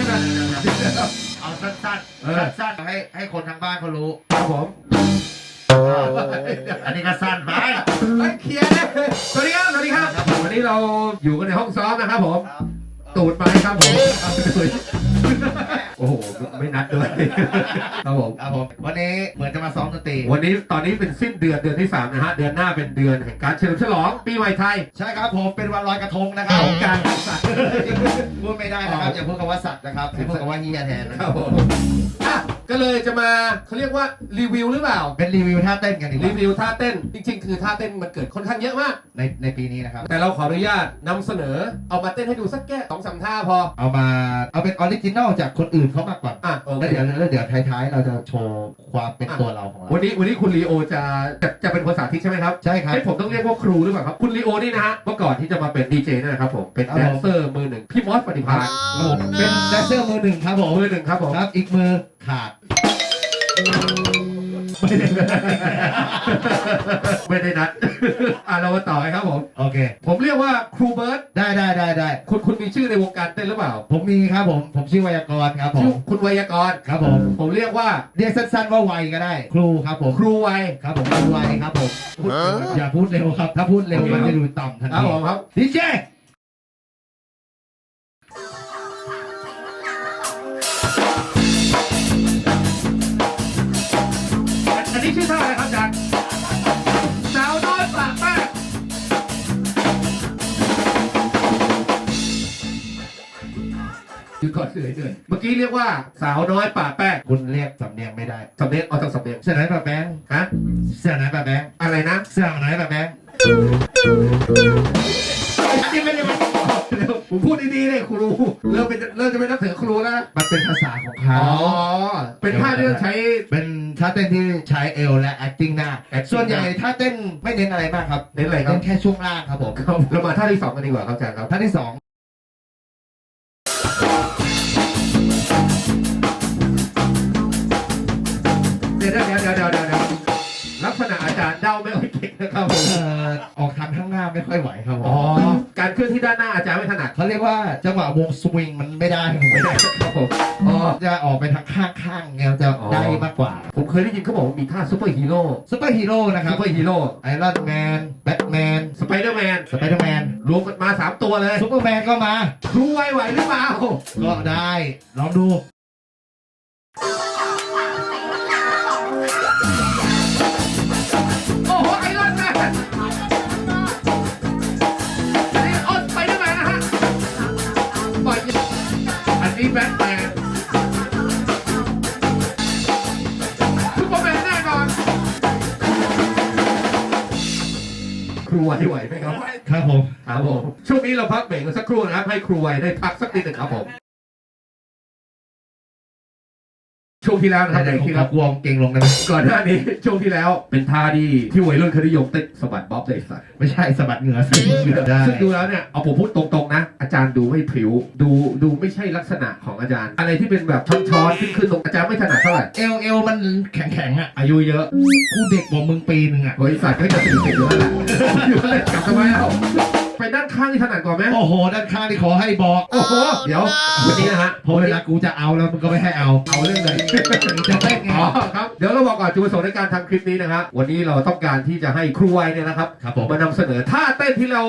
ยวกันเอาสั้นเออ ๆสั้นๆให้ให้คนทางบ้านเขารู้ ครับผมอันนี้ก็สั้นไปเฮ้ยเคลียร์นะสวัสดีครับสวัสดีครับ วันนี้เราอยู่กันในห้องซ้อมนะครับผม ตูดไปครับผมเอาไปเลยโอ้โหไม่นัดด้วยครับผมครับผมวันนี้เหมือนจะมาซ้อมดนตรีวันนี้ตอนนี้เป็นสิ้นเดือนเดือนที่ 3 นะฮะ เดือนหน้าเป็นเดือนแห่งการเฉลิมฉลองปีใหม่ไทย ใช่ครับผมเป็นวันลอยกระทงนะครับของการสัตว์พูดไม่ได้นะครับอย่าพูดคำว่าสัตว์นะครับอย่าพูดคำว่าเฮียแทนนะคครัรับบผมอะ ก็เลยจะมาเขาเรียกว่ารีวิวหรือเปล่า เป็นรีวิวท่าเต้นกันดีกรีว่าวิวท่าเต้น จริง ๆ คือท่าเต้นมันเกิดค่อนข้างเยอะมาก ในในปีนี้นะครับ แต่เราขออนุญาตนำเสนอ เอามาเต้นให้ดูสักแค่สองสามท่าพอ เอามาเอาเป็นออริจินอลจากคนอื่นเขามากกว่าอะโอแล้วเคเดี๋ยวแล้วเดี๋ยวท้ายๆ เราจะโชว์ความเป็นตัวเราของเราวันนี้วันนี้คุณลีโอจะจะจะเป็นคนสาธิตใช่ไหมครับ ใช่ครับ ให้ผมต้องเรียกว่าครูหรือเปล่าครับ คุณลีโอนี่นะฮะ เมื่อก่อนที่จะมาเป็นดีเจนี่นะครับผม เป็นครับแดผม นเซอร์มือหนึ่งพี่มอสปฏิภาณผมเป็นแดนเซอร์มือหนึ่งครับผมมือหนึ่งครับผม ครับอีกมือ ขาด ไม่ได้ไม่ได้นัดอะเรามาต่อเลยครับผม โอเค ผมเรียกว่าครูเบิร์ตได้ได้ได้ได้ คุณคุณมีชื่อในวงการเต้นหรือเปล่าผมมีครับผม ผมชื่อไวยากรณ์ครับผชื่อม คุณไวยากรณ์ครับผม ผมเรียกว่าเรียกสั้นๆว่าไวยก็ได้ ครูครับผมครูไวยครับผมครูไวยครับผมอย่าพูดเร็วครับ ถ้าพูดเร็วมันจะดูต่ำทันครับทีผมครับ ดีเจ เหนื่อยเหนื่อยเมื่อกี้เรียกว่าสาวน้อยป่าแป้งคุณเรียกสำเนียงไม่ได้สำเนียงเอาจากสำเนียงเสียไหนแบบแบงฮะเสียไหนแบบแบงอะไรนะเสียไหนแบบแบงค์ที่ไม่ได้มันเร็วผมพูดดีๆเลยครู เริ่มเป็นเริ่มจะเป็นนักสือครูแล้วนะมันเป็นภาษาของเขาอเป็นท่าที่ใช้เป็นท่าเต้นที่ใช้เอวและ acting หน้าส่วนใหญ่ท่าเต้นไม่เน้นอะไรมากครับเน้นอะไรครัเน้นแค่ช่วงล่างครับผมเรามาท่าที่สองกันดีกว่าครับอาจารย์ครับท่าที่สอง ค่อยเก่งนะครับผมเอ่อออกทางข้างหน้าไม่ค่อยไหวครับผมอ๋อการเคลื่อนที่ด้านหน้าอาจารย์ไม่ถนัดเขาเรียกว่าจังหวะวงสวิงมันไม่ได้ครับผมไม่ได้ครับผมอ๋อ จะออกไปทางข้างข้างๆเงี้ยจะอ๋อได้มากกว่าผมเคยได้ยินเขาบอกว่ามีท่าซูเปอร์ฮีโร่ซูเปอร์ฮีโร่นะครัซูบเปอร์ฮีโร่ไอรอนแมนแบทแมนสไปเดอร์แมนสไปเดอร์แมนรวมกันมาสามตัวเลยซูเปอร์แมนก็มาครูไวไหวหรือเปล่า ก็ได้ ลองดูโอ้ ครูไวไหวไหมครับ ครับผม ครับผม ช่วงนี้เราพักเบรกกันสักครู่นะครับ ให้ครูไวได้พักสักนิดหนึ่งครับผม ช่วงที่แล้วนะคแต่รับไหนเบรกผมที่ขแล้อวกวงเก่งลงได้ไหมก่อนหน้านี้ ช่วงที่แล้วเป็นท่าที่ที่วัยรุ่นเขานิยมเต้นสะบัดบ๊อบเลยสัตว์ไม่ใช่สะบัดเหงื่อใส่เหงื่อได้ ซึ่งดูแล้วเนี่ยเอาผมพูดตรงๆนะ อาจารย์ดูไม่พริ้วดูดูไม่ใช่ลักษณะของอาจารย์ อะไรที่เป็นแบบช้อนๆขึ้นขึ้นตรงอาจารย์ไม่ถนัดเท่าไหร่เอลเอลมันแข็งแข็งๆอะอายุเยอะกูเด็กกว่ามึงปีนึงอะบริษัทก็จะสี่สิบอยู่แล้วแหละอยู่แล้วแหละกลับทำไมเอา ไปด้านข้างที่ถนัดกว่าไหมโอ้โห ด้านข้างที่ขอให้บอก โอ้โห เดี๋ยววันนี้นะฮะพอเวลากูจะเอาแล้วมึงก็ไม่ให้เอา เอาเรื่องเลยจะเต้นไงอ๋อครับ เดี๋ยวเราบอกก่อนจุดประสงค์ในการทำคลิปนี้นะครับวันนี้เราต้องการที่จะให้ครูไวเนี่ยนะครับครับผมมานำเสนอท่าเต้นที่เรา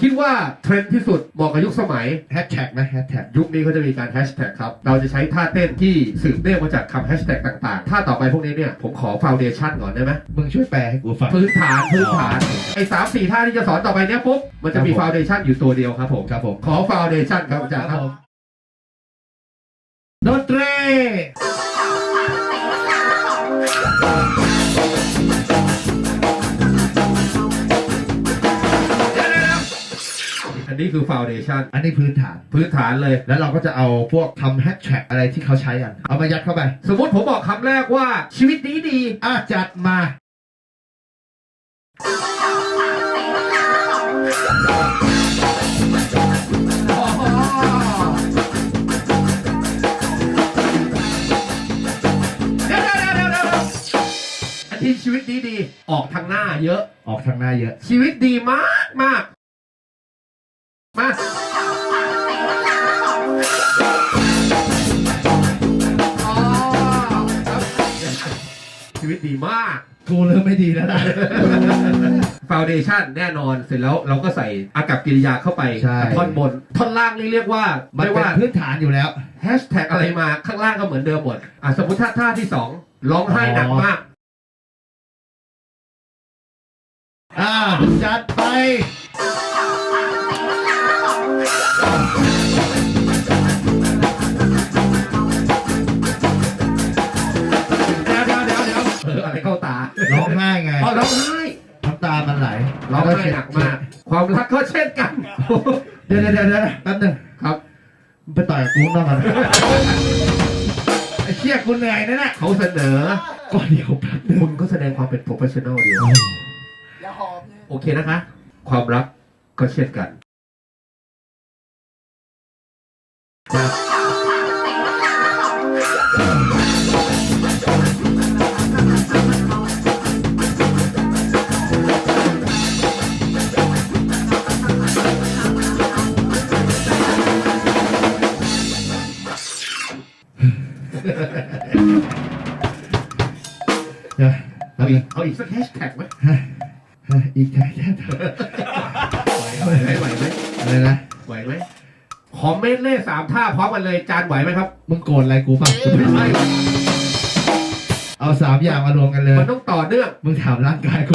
คิดว่าเทรนด์ที่สุดเหมาะกับยุคสมัยแฮชแท็กไหมแฮชแท็กยุคนี้เขาจะมีการแฮชแท็กครับ เราจะใช้ท่าเต้นที่สืบเนื่องมาจากคำแฮชแท็กต่างๆ ท่าต่อไปพวกนี้เนี่ยผมขอฟาวเดชั่นก่อนได้ไหมมึงช่วยแปลให้กูฟังพื้นฐานพื้นฐานไอ้สามสี่ท่าที่จะสอนต่อไปเนี้ยปุ๊บมันจะมีครับผมฟาวเดชั่นอยู่ตัวเดียวครับผมครับผม ขอฟาวเดชั่นครับอาจารย์ครับผมดนตรีเดี๋ยวๆๆอันนี้คือฟาวเดชั่นอันนี้พื้นฐาน พื้นฐานเลย แล้วเราก็จะเอาพวกทำแฮชแท็กอะไรที่เขาใช้กัน เอามายัดเข้าไป สมมติผมบอกคำแรกว่าชีวิตดีดีอะจัดมา ที่ชีวิตดีดีออกทางหน้าเยอะ ออกทางหน้าเยอะ ชีวิตดีมากมากมาชีวิตดีมาก กูเริ่มไม่ดีแล้วนะ ฟาวเดชั่นแน่นอนเสร็จแล้วเราก็ใส่อากับกิริยาเข้าไปใช่ ท่อนบน ท่อนล่างนี่เรียกว่ามันไม่เป็นว่าพื้นฐานอยู่แล้ว แฮชแท็กอะไรมาข้างล่างก็เหมือนเดิมหมดอะสมมติท่าท่าที่สองร้องไห้หนักมาก อ่าจัดไปเดี๋ยวเดี๋ยวเดี๋ยวเดี๋ยวเอออะไรเข้าตาร้องไห้ไง อ๋อร้องไห้ ร้องไห้หนักมาก ความรักก็เช่นกัน เดี๋ยวเดี๋ยวเดี๋ยวเดี๋ยวแป๊บนึงครับไปต่อยกับกูนอกกันไอ้เชี่ยกูเหนื่อยนะน่ะเขาเสนอก่อนเดียวแป๊บนึงคุณก็แสดงความเป็นโปรเฟชชั่นอลดีอย่าหอบเลยโอเคนะคะ ความรักก็เช่นกันเดี๋ย อาอีกเอาอีกสักแฮชแท็กไหมอีกแค่แค่ไหวไหมไหวไหมอะไรนะไหวไหมคอมเมนต์เล่สามท่าพร้อมกันเลยจานไหวไหมครับมึงโกรธอะไรกูป่ะไม่ใช่เอาสามอย่างมารวมกันเลยมันต้องต่อเนื่องมึงถามร่างกายกู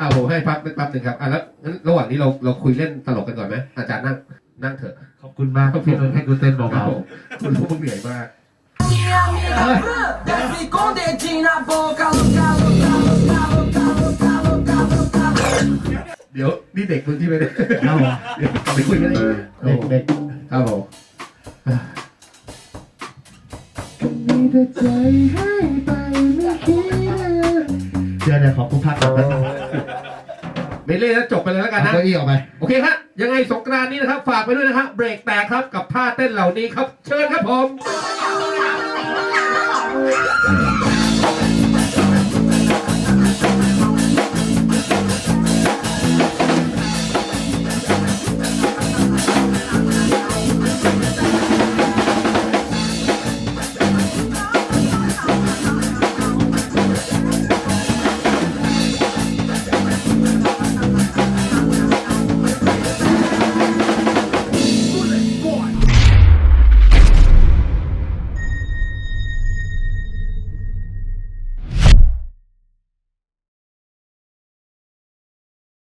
อ่าผมให้พักแป๊บหนึ่งครับอะแล้วงั้นระหว่างนี้เราเราคุยเล่นตลกกันก่อนไหมอาจารย์นั่งนั่งเถอะขอบคุณมากที่มึงให้กูเต้นเบาคุณรู้ว่าเหนื่อยมาก Minha amiga Bru, desce com dedinho na boca, louca, louca, louca, louca, louca, louca, louca. เดี๋ยวนี่เด็กมึงที่ไม่ได้ๆเอาเดี๋ยวกลับไปคุยกันอีกเด็กเด็กครับผมมีแต่ใจให้ไปไม่คิดเดี๋ยวเดี๋ยวขอกูพักก่อนแป๊บนึงไม่เล่นแล้วจบไปเลยแล้วกันเอานะ เก้าอี้ออกไป โอเคครับ ยังไงสงกรานต์นี้นะครับ ฝากไปด้วยนะครับ เบรกแตกครับ กับท่าเต้นเหล่านี้ครับ เชิญครับผมเ Hmm.